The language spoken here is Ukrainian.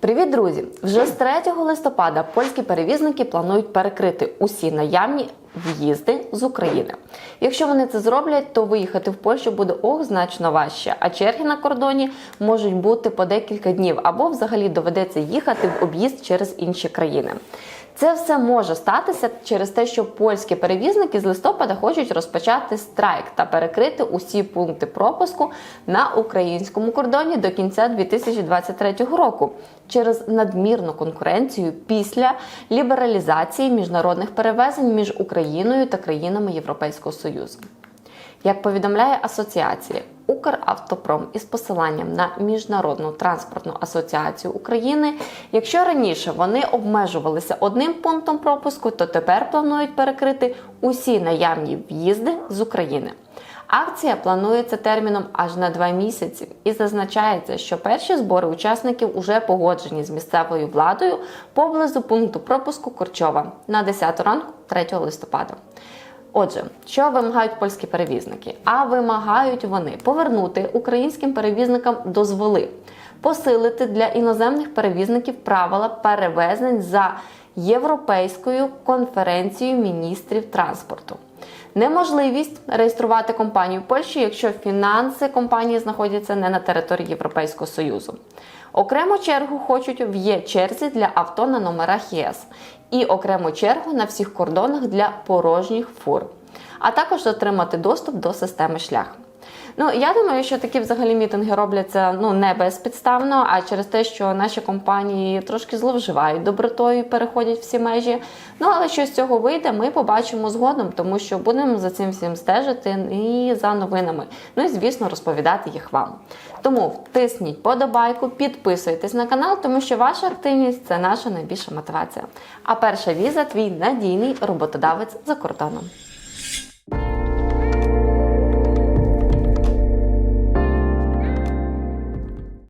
Привіт, друзі! Вже з 3 листопада польські перевізники планують перекрити усі наявні в'їзди з України. Якщо вони це зроблять, то виїхати в Польщу буде ох значно важче, а черги на кордоні можуть бути по декілька днів або взагалі доведеться їхати в об'їзд через інші країни. Це все може статися через те, що польські перевізники з листопада хочуть розпочати страйк та перекрити усі пункти пропуску на українському кордоні до кінця 2023 року через надмірну конкуренцію після лібералізації міжнародних перевезень між Україною та країнами Європейського Союзу. Як повідомляє асоціація Укравтопром із посиланням на Міжнародну транспортну асоціацію України, якщо раніше вони обмежувалися одним пунктом пропуску, то тепер планують перекрити усі наявні в'їзди з України. Акція планується терміном аж на два місяці, і зазначається, що перші збори учасників уже погоджені з місцевою владою поблизу пункту пропуску Корчова на 10 ранку 3 листопада. Отже, що вимагають польські перевізники? А вимагають вони повернути українським перевізникам дозволи, посилити для іноземних перевізників правила перевезень за Європейською конференцією міністрів транспорту. Неможливість реєструвати компанію в Польщі, якщо фінанси компанії знаходяться не на території Європейського Союзу. Окрему чергу хочуть в є черзі для авто на номерах ЄС і окрему чергу на всіх кордонах для порожніх фур, а також отримати доступ до системи шлях. Ну я думаю, що такі взагалі мітинги робляться ну не безпідставно, а через те, що наші компанії трошки зловживають добротою, переходять всі межі. Ну але що з цього вийде, ми побачимо згодом, тому що будемо за цим всім стежити і за новинами. Ну і звісно, розповідати їх вам. Тому втисніть подобайку, підписуйтесь на канал, тому що ваша активність це наша найбільша мотивація. А перша віза твій надійний роботодавець за кордоном.